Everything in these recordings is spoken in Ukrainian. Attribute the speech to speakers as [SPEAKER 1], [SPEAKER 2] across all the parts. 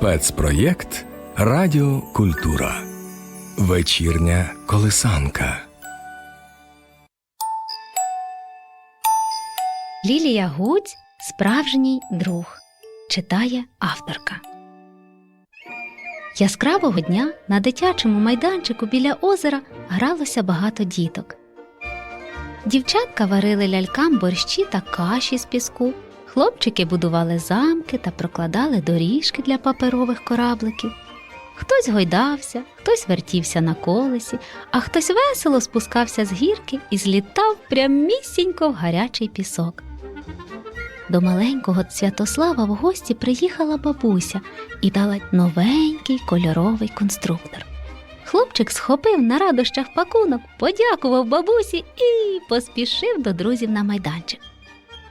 [SPEAKER 1] Спецпроєкт Радіо Культура. Вечірня колисанка.
[SPEAKER 2] Лілія Гуць Справжній друг читає авторка. Яскравого дня на дитячому майданчику біля озера гралося багато діток. Дівчатка варили лялькам борщі та каші з піску, хлопчики будували замки та прокладали доріжки для паперових корабликів. Хтось гойдався, хтось вертівся на колесі, а хтось весело спускався з гірки і злітав прямісінько в гарячий пісок. До маленького Святослава в гості приїхала бабуся і дала новенький кольоровий конструктор. Хлопчик схопив на радощах пакунок, подякував бабусі і поспішив до друзів на майданчик.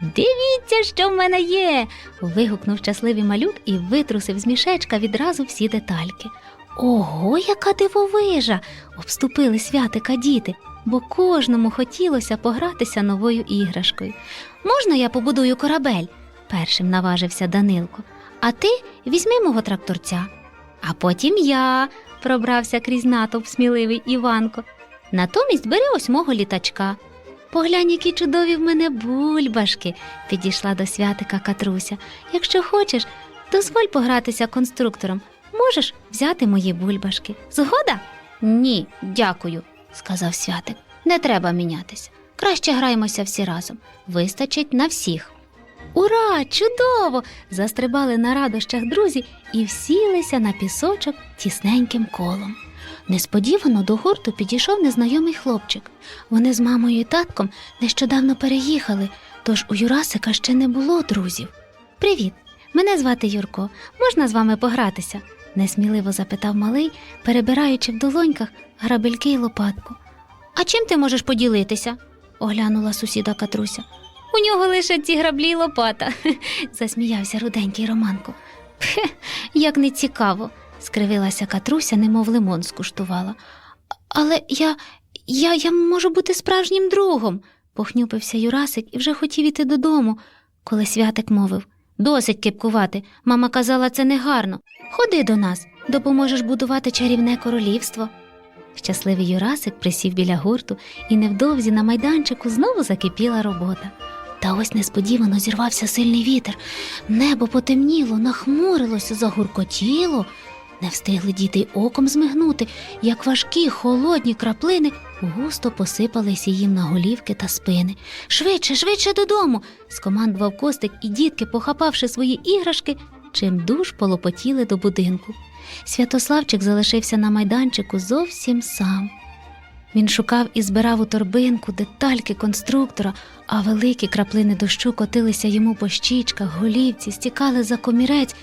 [SPEAKER 2] Дивіться, що в мене є. вигукнув щасливий малюк і витрусив з мішечка відразу всі детальки. Ого, яка дивовижа! обступили святика діти, бо кожному хотілося погратися новою іграшкою. Можна я побудую корабель? першим наважився Данилко. А ти візьми мого тракторця. А потім я, пробрався крізь натовп сміливий Іванко. Натомість бери ось мого літачка. Поглянь, які чудові в мене бульбашки, підійшла до святика Катруся. Якщо хочеш, дозволь погратися конструктором. Можеш взяти мої бульбашки. Згода? Ні, дякую, сказав святик. Не треба мінятися. Краще граємося всі разом. Вистачить на всіх. Ура! Чудово! застрибали на радощах друзі і всілися на пісочок тісненьким колом. Несподівано до гурту підійшов незнайомий хлопчик. Вони з мамою і татком нещодавно переїхали, тож у Юрасика ще не було друзів. Привіт! Мене звати Юрко. Можна з вами погратися? несміливо запитав малий, перебираючи в долоньках грабельки й лопатку. А чим ти можеш поділитися? оглянула сусіда Катруся. У нього лише ці граблі й лопата, засміявся руденький Романко. Пхе, як не цікаво, скривилася Катруся, немов лимон скуштувала. Але я, я, я можу бути справжнім другом, похнюпився Юрасик і вже хотів іти додому, коли святик мовив. Досить кипкувати. Мама казала, це негарно. Ходи до нас, допоможеш будувати чарівне королівство. Щасливий Юрасик присів біля гурту, і невдовзі на майданчику знову закипіла робота. Та ось несподівано зірвався сильний вітер. Небо потемніло, нахмурилося, загуркотіло. Не встигли діти оком змигнути, як важкі холодні краплини густо посипалися їм на голівки та спини. Швидше, швидше додому. скомандував Костик, і дітки, похапавши свої іграшки, чимдуж полопотіли до будинку. Святославчик залишився на майданчику зовсім сам. Він шукав і збирав у торбинку детальки конструктора, а великі краплини дощу котилися йому по щічках, голівці, стікали за комірець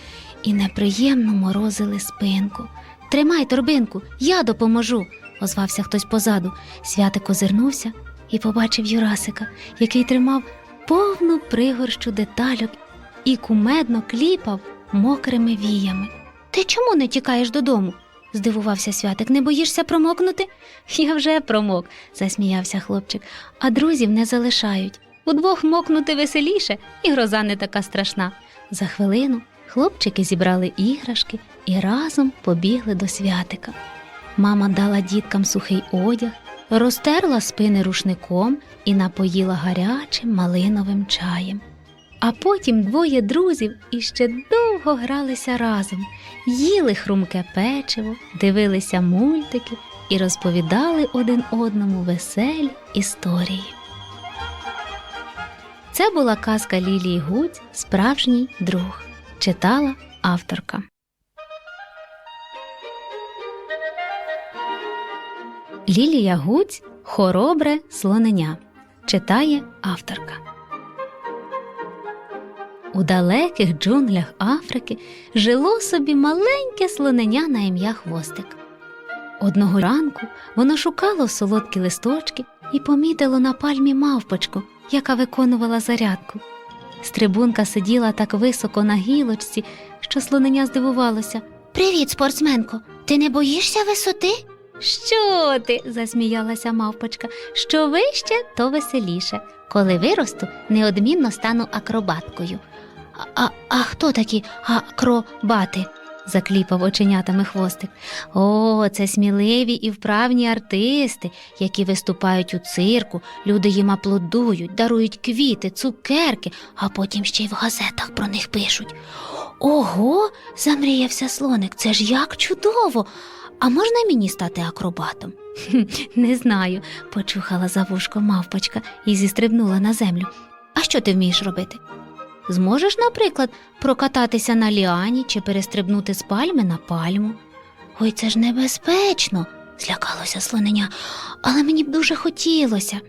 [SPEAKER 2] і неприємно морозили спинку. Тримай торбинку, я допоможу, озвався хтось позаду. Святик озирнувся і побачив Юрасика, який тримав повну пригорщу детальок і кумедно кліпав мокрими віями. Ти чому не тікаєш додому? здивувався святик. Не боїшся промокнути? Я вже промок, засміявся хлопчик, а друзів не залишають. Удвох мокнути веселіше, і гроза не така страшна. За хвилину хлопчики зібрали іграшки і разом побігли до святика. Мама дала діткам сухий одяг, розтерла спини рушником і напоїла гарячим малиновим чаєм. А потім двоє друзів іще довго гралися разом, їли хрумке печиво, дивилися мультики і розповідали один одному веселі історії. Це була казка Лілії Гудь Справжній друг. Читала авторка. Лілія Гудь Хоробре слоненя. Читає авторка. У далеких джунглях Африки жило собі маленьке слоненя на ім'я Хвостик. Одного ранку воно шукало солодкі листочки і помітило на пальмі мавпочку, яка виконувала зарядку. Стрибунка сиділа так високо на гілочці, що слонення здивувалося. Привіт, спортсменко! Ти не боїшся висоти? Що ти? засміялася мавпочка. Що вище, то веселіше. Коли виросту, неодмінно стану акробаткою. А, а хто такі акробати? Закліпав оченятами хвостик. О, це сміливі і вправні артисти, які виступають у цирку, люди їм аплодують, дарують квіти, цукерки, а потім ще й в газетах про них пишуть. Ого, замріявся слоник, це ж як чудово! А можна мені стати акробатом? «Хм, Не знаю, почухала за вушко мавпочка і зістрибнула на землю. А що ти вмієш робити? Зможеш, наприклад, прокататися на ліані чи перестрибнути з пальми на пальму? Ой, це ж небезпечно, злякалося слонення, але мені б дуже хотілося.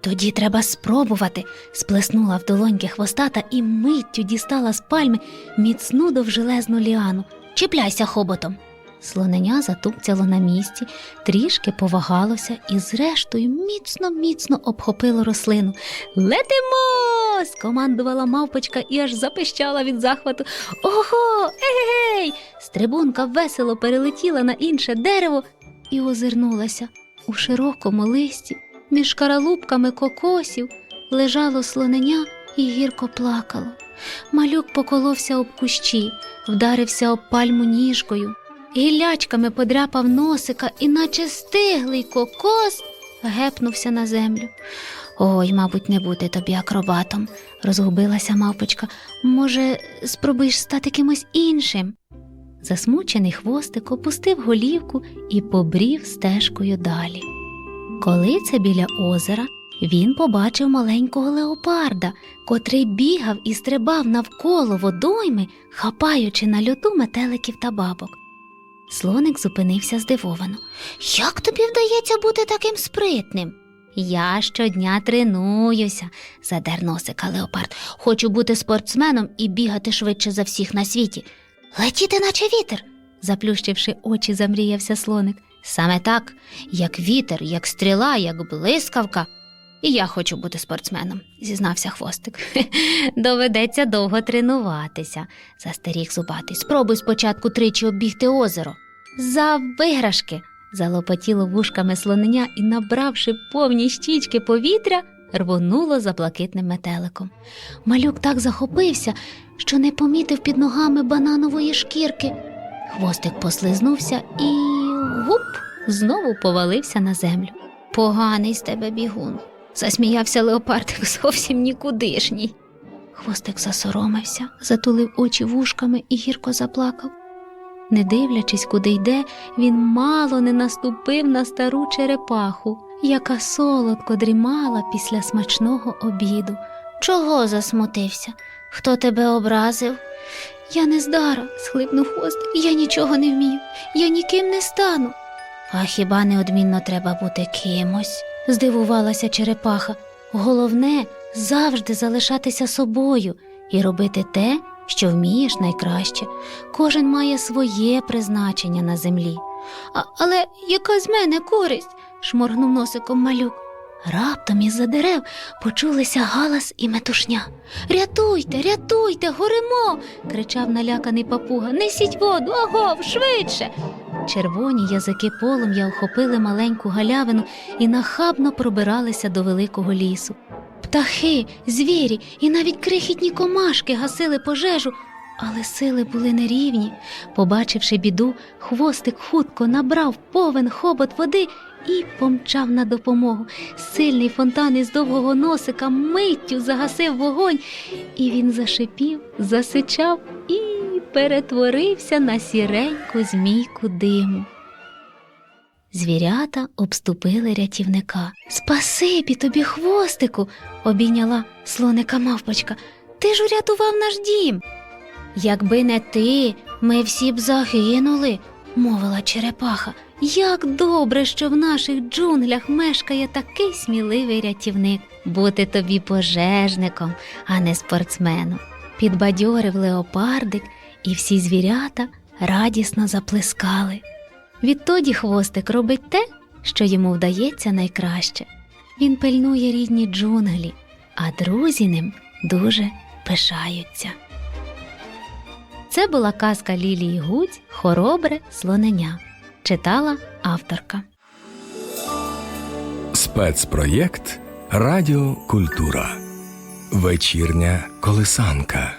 [SPEAKER 2] Тоді треба спробувати, сплеснула в долоньки хвостата і миттю дістала з пальми міцну довжелезну ліану. Чіпляйся хоботом. Слоненя затупцяло на місці, трішки повагалося і, зрештою, міцно міцно обхопило рослину. Летимо! скомандувала мавпочка і аж запищала від захвату. Ого, егей! Стрибунка весело перелетіла на інше дерево і озирнулася. У широкому листі, між каралубками кокосів, лежало слоненя і гірко плакало. Малюк поколовся об кущі, вдарився об пальму ніжкою, гіллячками подряпав носика і, наче стиглий кокос, гепнувся на землю. Ой, мабуть, не бути тобі акробатом, розгубилася мавпочка. Може, спробуєш стати кимось іншим? Засмучений хвостик опустив голівку і побрів стежкою далі. Коли це біля озера, він побачив маленького леопарда, котрий бігав і стрибав навколо водойми, хапаючи на льоту метеликів та бабок. Слоник зупинився здивовано. Як тобі вдається бути таким спритним? Я щодня тренуюся, задер носика леопард. Хочу бути спортсменом і бігати швидше за всіх на світі. Летіти, наче вітер, заплющивши очі, замріявся слоник. Саме так, як вітер, як стріла, як блискавка. І я хочу бути спортсменом, зізнався хвостик. Доведеться довго тренуватися, застеріг зубатий. Спробуй спочатку тричі оббігти озеро. За виграшки. залопотіло вушками слонення і, набравши повні щічки повітря, рвонуло за блакитним метеликом. Малюк так захопився, що не помітив під ногами бананової шкірки. Хвостик послизнувся і гуп знову повалився на землю. Поганий з тебе бігун, засміявся леопардик зовсім нікудишній. Хвостик засоромився, затулив очі вушками і гірко заплакав. Не дивлячись, куди йде, він мало не наступив на стару черепаху, яка солодко дрімала після смачного обіду. Чого засмутився? Хто тебе образив? Я не здара, схлипнув хвостик. Я нічого не вмію, я ніким не стану. А хіба неодмінно треба бути кимось? Здивувалася черепаха. Головне завжди залишатися собою і робити те, що вмієш найкраще. Кожен має своє призначення на землі. А, але яка з мене користь? шморгнув носиком малюк. Раптом із-за дерев почулися галас і метушня. Рятуйте, рятуйте, горимо. кричав наляканий папуга. Несіть воду, агов, швидше. Червоні язики полум'я охопили маленьку галявину і нахабно пробиралися до великого лісу. Птахи, звірі і навіть крихітні комашки гасили пожежу, але сили були нерівні. Побачивши біду, хвостик хутко набрав повен хобот води і помчав на допомогу. Сильний фонтан із довгого носика миттю загасив вогонь, і він зашипів, засичав і перетворився на сіреньку змійку диму. Звірята обступили рятівника. Спасибі тобі, хвостику, обійняла слоника мавпочка. Ти ж урятував наш дім. Якби не ти, ми всі б загинули, мовила черепаха. Як добре, що в наших джунглях мешкає такий сміливий рятівник, бути тобі пожежником, а не спортсменом. Підбадьорив леопардик, і всі звірята радісно заплескали. Відтоді хвостик робить те, що йому вдається найкраще. Він пильнує рідні джунглі, а друзі ним дуже пишаються. Це була казка Лілії Гудь Хоробре слоненя. Читала авторка.
[SPEAKER 1] Спецпроєкт Радіокультура. Вечірня колисанка.